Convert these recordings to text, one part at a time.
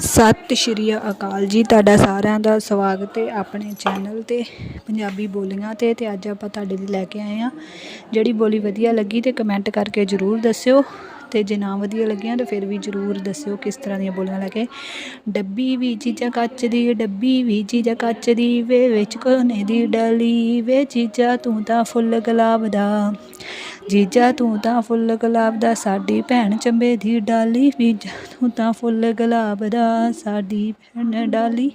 ਸਤਿ ਸ਼੍ਰੀ ਅਕਾਲ ਜੀ, ਤੁਹਾਡਾ ਸਾਰਿਆਂ ਦਾ ਸਵਾਗਤ ਹੈ ਆਪਣੇ ਚੈਨਲ ਤੇ, ਪੰਜਾਬੀ ਬੋਲੀਆਂ ਤੇ ਤੇ ਅੱਜ ਆਪਾਂ ਤੁਹਾਡੇ ਲਈ ਲੈ ਕੇ ਆਏ ਆ ਜਿਹੜੀ ਬੋਲੀ ਵਧੀਆ ਲੱਗੀ ਤੇ ਕਮੈਂਟ ਕਰਕੇ ਜਰੂਰ ਦੱਸਿਓ, ਤੇ ਜੇ ਨਾ ਵਧੀਆ ਲੱਗੀਆਂ ਤਾਂ ਫਿਰ ਵੀ ਜਰੂਰ ਦੱਸਿਓ ਕਿਸ ਤਰ੍ਹਾਂ ਦੀਆਂ ਬੋਲੀਆਂ ਲੈ ਕੇ। ਡੱਬੀ ਵੀ ਚੀਜ਼ਾਂ ਕੱਚ ਦੀ, ਡੱਬੀ ਵੀ ਚੀਜ਼ਾਂ ਕੱਚ ਦੀ, ਵੇ ਵਿੱਚ ਕੋਨੇ ਦੀ ਡਲੀ, ਵੇ ਚੀਜ਼ਾਂ ਤੂੰ ਤਾਂ ਫੁੱਲ ਗੁਲਾਬ ਦਾ। ਜੀਜਾ, ਤੂੰ ਤਾਂ ਫੁੱਲ ਗੁਲਾਬ ਦਾ, ਸਾਡੀ ਭੈਣ ਚੰਬੇ ਦੀ ਡਾਲੀ। ਬੀਜਾ ਤੂੰ ਤਾਂ ਫੁੱਲ ਗੁਲਾਬ ਦਾ, ਸਾਡੀ ਭੈਣ ਡਾਲੀ।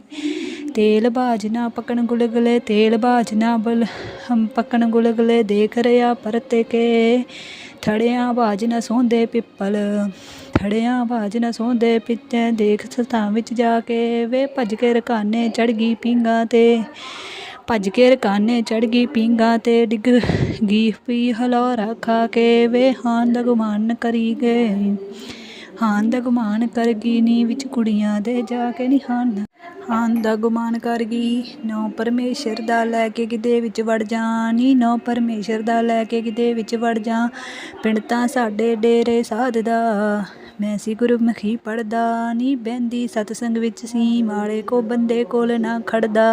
ਤੇਲ ਬਾਜ ਨਾ ਪਕਣ ਗੁਲਗੁਲੇ, ਤੇਲ ਬਾਜ ਨਾ ਬਲ, ਹਮ ਪਕਣ ਗੁਲਗੁਲੇ, ਦੇਖ ਰਿਆ ਪਰਤ ਕੇ। ਥੜਿਆਂ ਬਾਜ ਨਾ ਸੌਂਦੇ ਪਿੱਪਲ, ਥੜਿਆਂ ਬਾਜ ਨਾ ਸੌਂਦੇ ਪਿੱਤੇ ਦੇਖ ਸਤਾਂ ਵਿੱਚ ਜਾ ਕੇ। ਵੇ ਭੱਜ ਕੇ ਰਕਾਨੇ ਚੜ ਗਈ ਪਿੰਗਾ ਤੇ। ਭੱਜ ਕੇ ਰਕਾਨੇ ਚੜ ਗਈ ਪਿੰਗਾ ਤੇ ਡਿੱਗ ਗਈ ਪੀ ਹਲੋਰਾ ਖਾ ਕੇ ਵੇ ਹਾਂ ਦਾ ਗੁਮਾਨ ਕਰੀ ਗਏ। ਹਾਂ ਦਾ ਗੁਮਾਨ ਕਰ ਗਈ ਨੀ ਵਿੱਚ ਕੁੜੀਆਂ ਦੇ ਜਾ ਕੇ ਨੀ ਹਾਂ ਹਾਂ ਦਾ ਗੁਮਾਨ ਕਰ ਗਈ ਨੋ ਪਰਮੇਸ਼ਰ ਦਾ ਲੈ ਕੇ ਕਿਤੇ ਵਿੱਚ ਵੜ ਜਾਣੀ ਨੋ ਪਰਮੇਸ਼ਰ ਦਾ ਲੈ ਕੇ ਕਿਤੇ ਵਿੱਚ ਵੜ ਜਾ। ਪਿੰਡ ਤਾਂ ਸਾਡੇ ਡੇਰੇ ਸਾਧ ਦਾ ਮੈਂ ਸੀ ਗੁਰਮੁਖੀ ਪੜਦਾ ਨੀ ਬਹਿੰਦੀ ਸਤਸੰਗ ਵਿੱਚ ਸੀ ਮਾੜੇ ਕੋ ਬੰਦੇ ਕੋਲ ਨਾ ਖੜਦਾ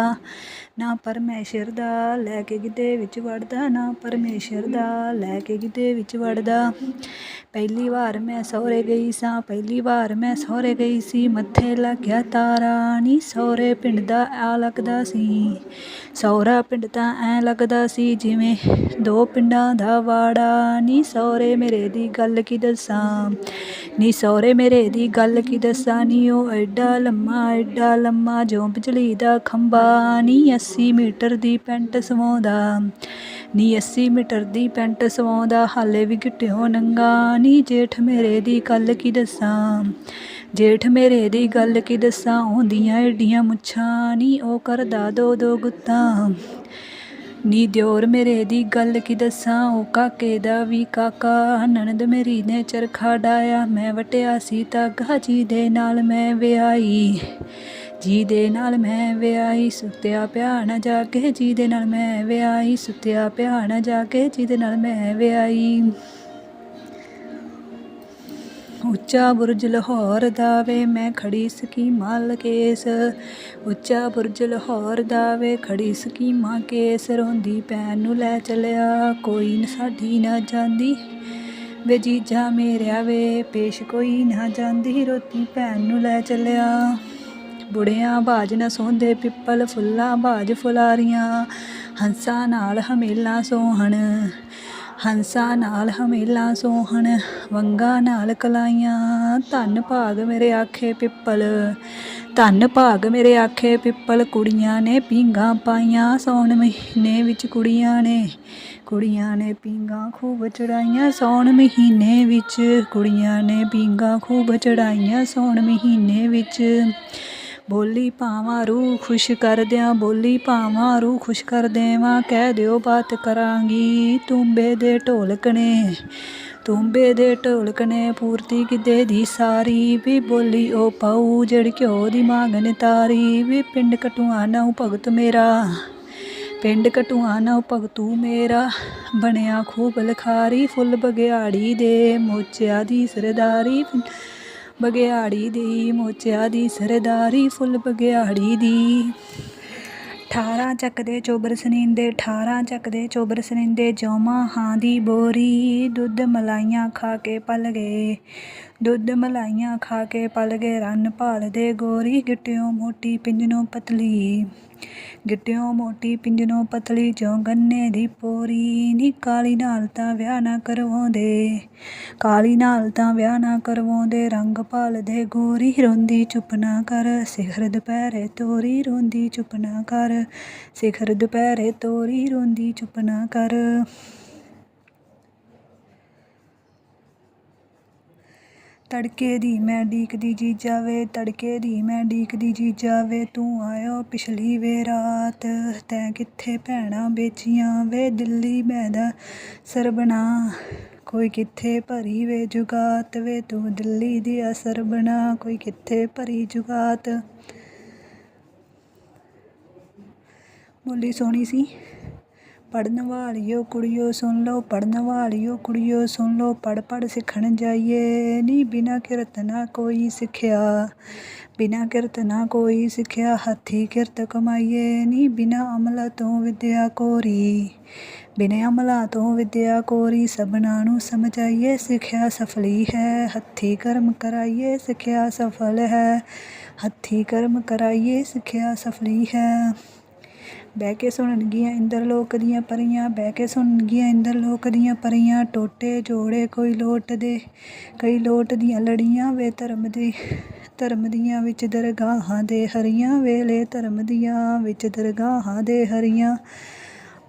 ਨਾ ਪਰਮੇਸ਼ਰ ਦਾ ਲੈ ਕੇ ਗਿੱਧੇ ਵਿੱਚ ਵੜਦਾ, ਨਾ ਪਰਮੇਸ਼ਰ ਦਾ ਲੈ ਕੇ ਗਿੱਧੇ ਵਿੱਚ ਵੜਦਾ। ਪਹਿਲੀ ਵਾਰ ਮੈਂ ਸਹੁਰੇ ਗਈ ਸਾਂ, ਪਹਿਲੀ ਵਾਰ ਮੈਂ ਸਹੁਰੇ ਗਈ ਸੀ। ਮੱਥੇ ਲੱਗਿਆ ਤਾਰਾ ਨੀ ਸਹੁਰੇ ਪਿੰਡ ਦਾ ਆ ਲੱਗਦਾ ਸੀ। ਸਹੁਰਾ ਪਿੰਡ ਤਾਂ ਐ ਲੱਗਦਾ ਸੀ ਜਿਵੇਂ ਦੋ ਪਿੰਡਾਂ ਦਾ ਵਾੜਾ ਨੀ ਸਹੁਰੇ ਮੇਰੇ ਦੀ ਗੱਲ ਕੀ ਦੱਸਾਂ। ਨੀ ਸਹੁਰੇ ਮੇਰੇ ਦੀ ਗੱਲ ਕੀ ਦੱਸਾਂ? ਨੀ ਉਹ ਐਡਾ ਲੰਮਾ ਐਡਾ ਲੰਮਾ ਜੋ ਬਿਜਲੀ ਦਾ ਖੰਭਾ। ਨੀ 80 ਮੀਟਰ ਦੀ ਪੈਂਟ ਸਵਾਉਂਦਾ। ਨੀ 80 ਮੀਟਰ ਦੀ ਪੈਂਟ ਸਵਾਉਂਦਾ, ਹਾਲੇ ਵੀ ਗਿੱਟਿਓ ਨੰਗਾ। ਨੀ ਜੇਠ ਮੇਰੇ ਦੀ ਗੱਲ ਕੀ ਦੱਸਾਂ? ਜੇਠ ਮੇਰੇ ਦੀ ਗੱਲ ਕੀ ਦੱਸਾਂ? ਆਉਂਦੀਆਂ ਏਡੀਆਂ ਮੁੱਛਾਂ। ਨੀ ਉਹ ਕਰਦਾ ਦੋ ਦੋ ਗੁੱਤਾਂ। ਨੀ ਦਿਓਰ ਮੇਰੇ ਦੀ ਗੱਲ ਕੀ ਦੱਸਾਂ? ਉਹ ਕਾਕੇ ਦਾ ਵੀ ਕਾਕਾ, ਨਣਦ ਮੇਰੀ ਨੇ ਚਰਖਾ ਡਾਇਆ ਮੈਂ ਵਟਿਆ ਸੀ ਧਾਗਾ ਜੀ ਦੇ ਨਾਲ ਮੈਂ ਵਿਆਹੀ। ਜੀ ਦੇ ਨਾਲ ਮੈਂ ਵਿਆਹੀ, ਸੁੱਤਿਆ ਪਿਆ ਨਾ ਜਾ ਕੇ ਜੀ ਦੇ ਨਾਲ ਮੈਂ ਵਿਆਹੀ, ਸੁੱਤਿਆ ਪਿਆ ਨਾ ਜਾ ਕੇ ਜੀ ਦੇ ਨਾਲ ਮੈਂ ਵਿਆਹੀ। ਉੱਚਾ ਬੁਰਜ ਲਾਹੌਰ ਦਾ ਵੇ ਮੈਂ ਖੜੀ ਸਕੀਮਾਂ ਕੇਸ। ਉੱਚਾ ਬੁਰਜ ਲਾਹੌਰ ਦਾ ਵੇ ਖੜੀ ਸਕੀਮਾਂ ਕੇਸ। ਰੋਂਦੀ ਭੈਣ ਨੂੰ ਲੈ ਚਲਿਆ, ਕੋਈ ਨ ਸਾਡੀ ਨਾ ਜਾਂਦੀ। ਵੇ ਜੀਜਾ ਮੇਰਿਆ ਵੇ, ਪੇਸ਼ ਕੋਈ ਨਾ ਜਾਂਦੀ। ਰੋਤੀ ਭੈਣ ਨੂੰ ਲੈ ਚਲਿਆ। ਬੁੜਿਆਂ ਬਾਜ ਨਾ ਸੌਂਦੇ ਪਿੱਪਲ, ਫੁੱਲਾਂ ਬਾਜ ਫੁਲਾਰੀਆਂ। ਹੰਸਾਂ ਨਾਲ ਹਮੇਲਾ ਸੋਹਣ। ਹੰਸਾਂ ਨਾਲ ਹਮੇਲਾਂ ਸੋਹਣ, ਵੰਗਾ ਨਾਲ ਕਲਾਈਆਂ। ਧੰਨ ਭਾਗ ਮੇਰੇ ਆਖੇ ਪਿੱਪਲ, ਧੰਨ ਭਾਗ ਮੇਰੇ ਆਖੇ ਪਿੱਪਲ, ਕੁੜੀਆਂ ਨੇ ਪੀਂਘਾਂ ਪਾਈਆਂ ਸੌਣ ਮਹੀਨੇ ਵਿੱਚ ਕੁੜੀਆਂ ਨੇ ਕੁੜੀਆਂ ਨੇ ਪੀਂਘਾਂ ਖੂਬ ਚੜਾਈਆਂ ਸੌਣ ਮਹੀਨੇ ਵਿੱਚ ਕੁੜੀਆਂ ਨੇ ਪੀਂਘਾਂ ਖੂਬ ਚੜਾਈਆਂ ਸੌਣ ਮਹੀਨੇ ਵਿੱਚ ਬੋਲੀ ਭਾਵਾਂ ਰੂਹ ਖੁਸ਼ ਕਰਦਿਆਂ ਬੋਲੀ ਭਾਵਾਂ ਰੂਹ ਖੁਸ਼ ਕਰ ਦੇਵਾਂ। ਕਹਿ ਦਿਓ ਬਾਤ ਕਰਾਂਗੀ ਤੁੰਬੇ ਦੇ ਢੋਲਕਣੇ, ਤੁੰਬੇ ਦੇ ਢੋਲਕਣੇ ਪੂਰਤੀ ਕਿਤੇ ਦੀ ਸਾਰੀ। ਵੀ ਬੋਲੀ ਉਹ ਪਾਉ ਜੜ ਘਿਓ ਦੀ ਮੰਗਨ ਤਾਰੀ। ਵੀ ਪਿੰਡ ਕਟੂਆ ਨਾ ਭਗਤ ਮੇਰਾ, ਪਿੰਡ ਕਟੂਆ ਨਾ ਭਗਤੂ ਮੇਰਾ। ਬਣਿਆ ਖੂਬ ਲਖਾਰੀ, ਫੁੱਲ ਬਗਿਆੜੀ ਦੇ ਮੋਚਿਆ ਦੀ ਸਰਦਾਰੀ। ਬਗਿਆੜੀ ਦੀ, ਮੋਚਿਆ ਦੀ, ਸਰਦਾਰੀ ਫੁੱਲ ਬਗਿਆੜੀ ਦੀ। ਠਾਰਾਂ ਚੱਕਦੇ ਚੋਬਰ ਸਨੀਂਦੇ, ਠਾਰਾਂ ਚੱਕਦੇ ਚੋਬਰ ਸਨੀਂਦੇ, ਜੋਮਾ ਹਾਂ ਦੀ ਬੋਰੀ। ਦੁੱਧ ਮਲਾਈਆਂ ਖਾ ਕੇ ਪਲ ਗਏ। ਦੁੱਧ ਮਲਾਈਆਂ ਖਾ ਕੇ ਪਲ ਗਏ ਰੰਨ ਭਾਲਦੇ ਗੋਰੀ, ਗਿੱਟਿਓਂ ਮੋਟੀ ਪਿੰਜਨੋਂ ਪਤਲੀ। ਗਿੱਟਿਓ ਮੋਟੀ ਪਿੰਜਨੋਂ ਪਤਲੀ ਜੋ ਗੰਨੇ ਦੀ ਪੋਰੀ। ਨੀ ਕਾਲੀ ਨਾਲ ਤਾਂ ਵਿਆਹ ਨਾ ਕਰਵਾਉਂਦੇ। ਕਾਲੀ ਨਾਲ ਤਾਂ ਵਿਆਹ ਨਾ ਕਰਵਾਉਂਦੇ। ਰੰਗ ਭਾਲਦੇ ਗੋਰੀ, ਰੋਂਦੀ ਚੁੱਪ ਨਾ ਕਰ। ਸਿਖਰ ਦੁਪਹਿਰੇ ਤੋਰੀ, ਰੋਂਦੀ ਚੁੱਪ ਨਾ ਕਰ। ਸਿਖਰ ਦੁਪਹਿਰੇ ਤੋਰੀ, ਰੋਂਦੀ ਚੁੱਪ ਨਾ ਕਰ। ਤੜਕੇ ਦੀ ਮੈਂ ਡੀਕਦੀ ਜੀ ਵੇ ਤੜਕੇ ਦੀ ਮੈਂ ਡੀਕਦੀ ਜੀ ਵੇ ਤੂੰ ਆਇਓ ਪਿਛਲੀ ਵੇ ਰਾਤ, ਤੈਂ ਕਿੱਥੇ ਭੈਣਾਂ ਵੇਚੀਆਂ ਵੇ, ਦਿੱਲੀ ਮੈਦਾ ਸਰਬਣਾ ਕੋਈ ਕਿੱਥੇ ਭਰੀ ਵੇ ਜੁਗਾਤ ਵੇ, ਤੂੰ ਦਿੱਲੀ ਦੀ ਅਸਰ ਬਣਾ, ਕੋਈ ਕਿੱਥੇ ਭਰੀ ਜੁਗਾਤ। ਬੋਲੀ ਸੋਹਣੀ ਸੀ। ਪੜਨ ਵਾਲਿਓ ਕੁੜੀਓ ਸੁਣ ਲਓ ਪੜਨ ਵਾਲਿਓ ਕੁੜੀਓ ਸੁਣ ਲਓ ਪੜ ਪੜ ਸਿੱਖਣ ਜਾਈਏ। ਨੀ ਬਿਨਾ ਕਿਰਤ ਨਾ ਕੋਈ ਸਿੱਖਿਆ, ਬਿਨਾ ਕਿਰਤ ਨਾ ਕੋਈ ਸਿੱਖਿਆ, ਹੱਥੀ ਕਿਰਤ ਕਮਾਈਏ। ਨੀ ਬਿਨਾ ਅਮਲ ਤੋਂ ਵਿਦਿਆ ਕੋਰੀ, ਬਿਨੇ ਅਮਲਾਂ ਤੋਂ ਵਿਦਿਆ ਕੋਰੀ, ਸਭਨਾਂ ਨੂੰ ਸਮਝਾਈਏ, ਸਿੱਖਿਆ ਸਫਲੀ ਹੈ। ਹੱਥੀ ਕਰਮ ਕਰਾਈਏ, ਸਿੱਖਿਆ ਸਫਲ ਹੈ। ਹੱਥੀ ਕਰਮ ਕਰਾਈਏ, ਸਿੱਖਿਆ ਸਫਲੀ ਹੈ। ਬਹਿ ਕੇ ਸੁਣਨਗੀਆਂ ਇੰਦਰ ਲੋਕ ਦੀਆਂ ਪਰੀਆਂ, ਬਹਿ ਕੇ ਸੁਣਨਗੀਆਂ ਇੰਦਰ ਲੋਕ ਦੀਆਂ ਪਰੀਆਂ, ਟੋਟੇ ਜੋੜੇ ਕੋਈ ਲੋਟ ਦੇ, ਕਈ ਲੋਟ ਦੀਆਂ ਲੜੀਆਂ ਵੇ ਧਰਮ ਦੀ, ਧਰਮ ਦੀਆਂ ਵਿੱਚ ਦਰਗਾਹਾਂ ਦੇ ਹਰੀਆਂ, ਵੇਲੇ ਧਰਮ ਦੀਆਂ ਵਿੱਚ ਦਰਗਾਹਾਂ ਦੇ ਹਰੀਆਂ।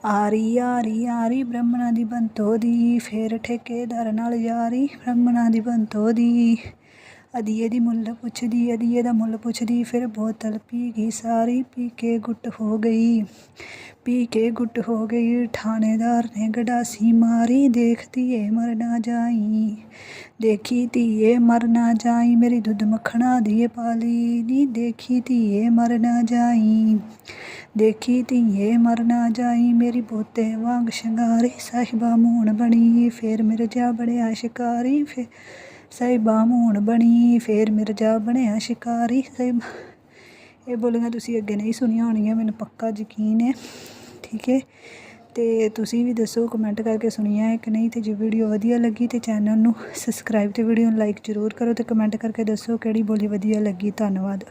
ਆਰੀ ਆਰੀ ਆਰੀ, ਬ੍ਰਹਮਣਾ ਦੀ ਬੰਤੋ ਦੀ, ਫੇਰ ਠੇਕੇਦਾਰ ਨਾਲ ਯਾਰੀ, ਬ੍ਰਹਮਣਾ ਦੀ ਬੰਤੋ ਦੀ। ਅਦੀਏ ਦੀ ਮੁੱਲ ਪੁੱਛਦੀ ਅਦੀਏ ਦਾ ਮੁੱਲ ਪੁੱਛਦੀ, ਫਿਰ ਬੋਤਲ ਪੀ ਗਈ, ਸਾਰੀ ਪੀ ਕੇ ਗੁੱਟ ਹੋ ਗਈ। ਪੀ ਕੇ ਗੁੱਟ ਹੋ ਗਈ ਥਾਣੇਦਾਰ ਨੇ ਗਡਾਸੀ ਮਾਰੀ ਦੇਖਦੀ ਏ ਮਰ ਨਾ ਜਾਈ। ਦੇਖੀ ਧੀਏ ਮਰ ਨਾ ਜਾਈ, ਮੇਰੀ ਦੁੱਧ ਮੱਖਣਾ ਦੀਏ ਪਾਲੀ। ਨੀ ਦੇਖੀ ਧੀਏ ਮਰ ਨਾ ਜਾਈ, ਦੇਖੀ ਧੀਏ ਮਰ ਨਾ ਜਾਈ, ਮੇਰੀ ਬੋਤੇ ਵਾਂਗ ਸ਼ਿੰਗਾਰੀ, ਸਾਹਿਬਾ ਮੂਣ ਬਣੀ, ਫੇਰ ਮਿਰਜਾ ਬਣਿਆ ਸ਼ਿਕਾਰੀ, ਫੇ ਸਾਹਿਬਾ ਮੂਣ ਬਣੀ, ਫੇਰ ਮਿਰਜਾ ਬਣਿਆ ਸ਼ਿਕਾਰੀ ਸਾਹਿਬਾ। ਇਹ ਬੋਲੀਆਂ ਤੁਸੀਂ ਅੱਗੇ ਨਹੀਂ ਸੁਣੀਆਂ ਹੋਣਗੀਆਂ ਮੈਨੂੰ ਪੱਕਾ ਯਕੀਨ ਹੈ, ਠੀਕ ਹੈ? ਤੇ ਤੁਸੀਂ ਵੀ ਦੱਸੋ ਕਮੈਂਟ ਕਰਕੇ ਸੁਣੀਆਂ ਹੈ ਕਿ ਨਹੀਂ, ਤੇ ਜੇ ਵੀਡੀਓ ਵਧੀਆ ਲੱਗੀ ਤੇ ਚੈਨਲ ਨੂੰ ਸਬਸਕ੍ਰਾਈਬ ਤੇ ਵੀਡੀਓ ਨੂੰ ਲਾਈਕ ਜ਼ਰੂਰ ਕਰੋ ਤੇ ਕਮੈਂਟ ਕਰਕੇ ਦੱਸੋ ਕਿਹੜੀ ਬੋਲੀ ਵਧੀਆ ਲੱਗੀ। ਧੰਨਵਾਦ।